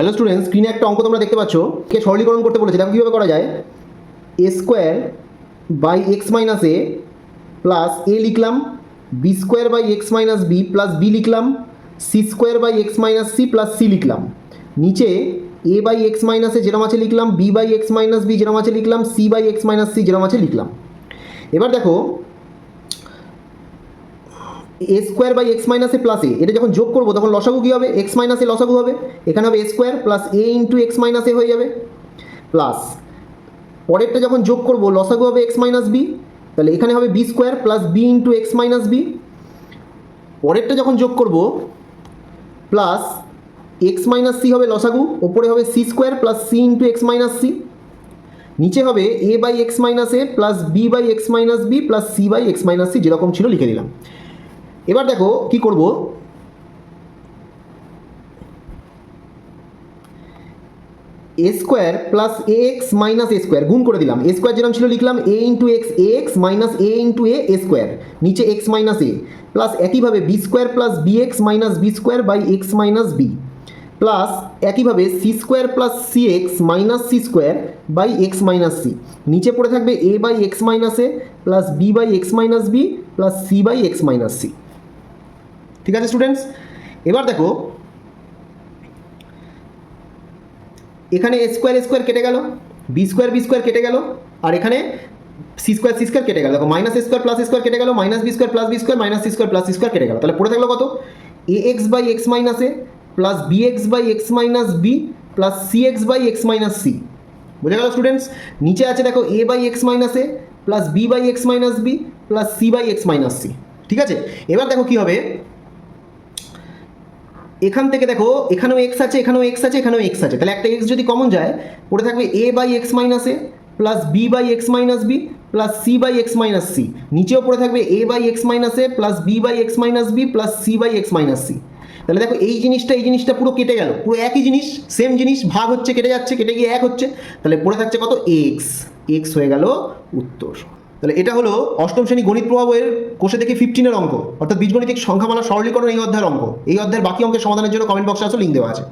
Hello student স্ক্রিনে একটা অঙ্ক তোমরা দেখতে পাচ্ছ কে সরলীকরণ করতে বলেছে, দেখো কীভাবে করা যায়? A square by X minus A plus A লিখলাম B square by X minus B plus B লিখলাম C square by X minus C plus C লিখলাম। নিচে এ বাই এক্স মাইনাসে যেরম আছে লিখলাম B by X minus B যেরম আছে লিখলাম C by X minus C যেরম আছে লিখলাম। এবার দেখো A square by X minus A plus A এটা যখন যোগ করব তখন লসাগু কী হবে এক্স মাইনাস এ লসাগু হবে এখানে হবে A square plus A into X minus A হয়ে যাবে প্লাস পরেরটা যখন যোগ করব লসাগু হবে এক্স মাইনাস বি তাহলে এখানে হবে B square plus B into X minus B পরেরটা যখন যোগ করব প্লাস এক্স মাইনাস সি হবে লসাগু ওপরে হবে C square plus C into X minus C নিচে হবে A by X minus A plus B by X minus B plus C by X minus C যেরকম ছিল লিখে দিলাম এবার দেখো কি করব A square plus A X minus A square গুণ করে দিলাম এ স্কোয়ার যেরকম ছিল লিখলাম A into X A X minus A into A A square নিচে এক্স মাইনাস এ প্লাস একইভাবে B square plus B X minus B square by X minus B plus একইভাবে C square plus C X minus C square by X minus C নিচে পড়ে থাকবে A by X minus A plus B by X minus B plus C by X minus C ঠিক আছে students এবার দেখো, এখানে square square কেটে গেল বি স্কোয়ার বি স্কোয়ার কেটে গেল, আর এখানে সি স্কোয়ার সি স্কোয়ার কেটে গেল। দেখো মাইনাস স্কোয়ার প্লাস স্কোয়ার কেটে গেল minus B square plus B square minus C square plus C square কেটে গেল। তাহলে পড়ে থাকল কত? A X by X minus A plus B X by X minus B plus C X by X minus C বুঝে গেল students নিচে আছে, দেখো A by X minus A plus B by X minus B plus C by X minus C ঠিক আছে? এবার দেখো কি হবে? এখান থেকে দেখো, এখানেও এক্স আছে, এখানেও এক্স আছে, এখানেও এক্স আছে। তাহলে একটা এক্স যদি কমন যায়, পড়ে থাকবে A by X minus A plus B by X minus B plus C by X minus C নিচেও পড়ে থাকবে A by X minus A plus B by X minus B plus C by X minus C তাহলে দেখো, এই জিনিসটা এই জিনিসটা পুরো কেটে গেল। পুরো একই জিনিস সেম জিনিস, ভাগ হচ্ছে, কেটে যাচ্ছে, কেটে গিয়ে এক হচ্ছে। তাহলে পড়ে থাকছে কত? এক্স এক্স হয়ে গেল উত্তর। তাহলে এটা হলো অষ্টম শ্রেণি গণিত প্রভাবের কোষে থেকে ফিফটিনের অঙ্ক। অর্থাৎ বীজগণিতিক সংখ্যামালা সরলীকরণ এই অধ্যায়ের অঙ্ক। এই অধ্যায়ের বাকি অঙ্কের সমাধানের জন্য কমেন্ট বক্সে আসলে লিঙ্ক দেওয়া আছে।